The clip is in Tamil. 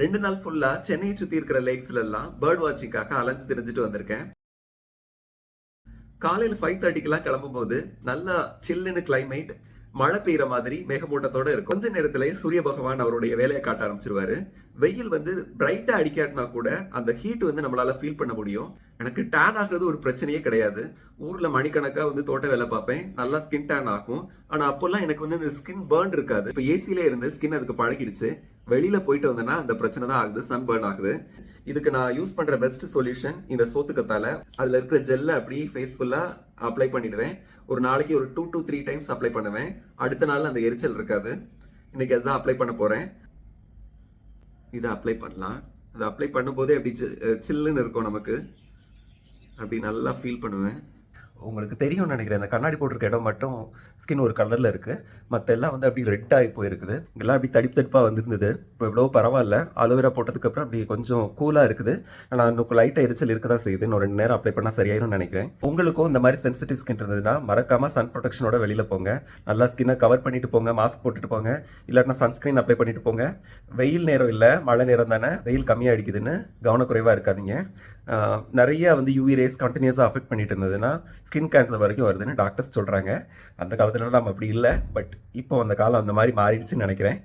ரெண்டு நாள் ஃபுல்லா சென்னையை சுத்தி இருக்கிற லேக்ஸ்ல எல்லாம் பேர்ட் வாட்சிங்காக அலைஞ்சு தெரிஞ்சுட்டு வந்திருக்கேன். காலையில் ஃபைவ் தேர்ட்டிக்கெல்லாம் கிளம்பும்போது நல்லா சில்லுன்னு கிளைமேட் மழை பெய்யுற மாதிரி மேகமூட்டத்தோட இருக்கும். கொஞ்ச நேரத்திலே சூரிய பகவான் அவருடைய வேலையை காட்ட ஆரம்பிச்சிருவாரு. வெயில் வந்து பிரைட்டா அடிக்காட்டினா கூட அந்த ஹீட் வந்து நம்மளால ஃபீல் பண்ண முடியும். எனக்கு டேன் ஆகுறது ஒரு பிரச்சனையே கிடையாது. ஊர்ல மணிக்கணக்கா வந்து தோட்ட வேலை பார்ப்பேன். நல்லா ஸ்கின் டேன் ஆகும். ஆனா அப்போல்லாம் எனக்கு வந்து இந்த ஸ்கின் பேர்ன் இருக்காது. இப்போ ஏசியில இருந்து ஸ்கின் அதுக்கு பழகிடுச்சு. வெளியில போயிட்டு வந்தேன்னா அந்த பிரச்சனை தான் ஆகுது. சன் பேர்ன் ஆகுது. இதுக்கு நான் யூஸ் பண்ணுற பெஸ்ட் சொல்யூஷன் இந்த சோத்துக்கத்தால. அதில் இருக்கிற ஜெல்லை அப்படி ஃபேஸ்ஃபுல்லாக அப்ளை பண்ணிடுவேன். ஒரு நாளைக்கு ஒரு two to three times apply பண்ணுவேன். அடுத்த நாள் அந்த எரிச்சல் இருக்காது. இன்னைக்கு அதுதான் அப்ளை பண்ண போகிறேன் இதை அப்ளை பண்ணலாம். அதை அப்ளை பண்ணும்போதே அப்படி சில்லுன்னு இருக்கும் நமக்கு. அப்படி நல்லா ஃபீல் பண்ணுவேன். உங்களுக்கு தெரியும்னு நினைக்கிறேன். இந்த கண்ணாடி போட்டிருக்க இடம் மட்டும் ஸ்கின் ஒரு கலரில் இருக்குது மற்ற எல்லாம் வந்து அப்படி ரெட் ஆகி போயிருக்குது. இங்கெல்லாம் அப்படி தடிப்பு தடிப்பாக வந்திருந்தது. இப்போ இவ்வளோ பரவாயில்ல. அலோவேரா போட்டதுக்கப்புறம் அப்படி கொஞ்சம் கூலாக இருக்குது. ஆனால் இன்னும் லைட்டாக எரிச்சல் இருக்க தான் செய்யுது. இன்னும் ரெண்டு நேரம் அப்ளை பண்ணால் சரியாயிரும்னு நினைக்கிறேன். உங்களுக்கும் இந்த மாதிரி சென்சிட்டிவ் ஸ்கின் இருந்ததுன்னா மறக்காமல் சன் ப்ரொடெக்ஷனோட வெளியில் போங்க. நல்லா ஸ்கின்னை கவர் பண்ணிட்டு போங்க. மாஸ்க் போட்டுட்டு போங்க. இல்லாட்டினா சன்ஸ்க்ரீன் அப்ளை பண்ணிட்டு போங்க. வெயில் நேரம் இல்லை மழை நேரம் தானே. வெயில் கம்மியாக அடிக்குதுன்னு கவனக்குறைவாக இருக்காதிங்க. நிறைய வந்து யூவி ரேஸ் கண்டினியூஸாக அஃபெக்ட் பண்ணிட்டு இருந்ததுன்னா ஸ்கின் கேன்சர் வரைக்கும் வருதுன்னு டாக்டர்ஸ் சொல்கிறாங்க அந்த காலத்துலலாம் நம்ம அப்படி இல்லை. பட் இப்போ அந்த காலம் அந்த மாதிரி மாறிடுச்சுன்னு நினைக்கிறேன்.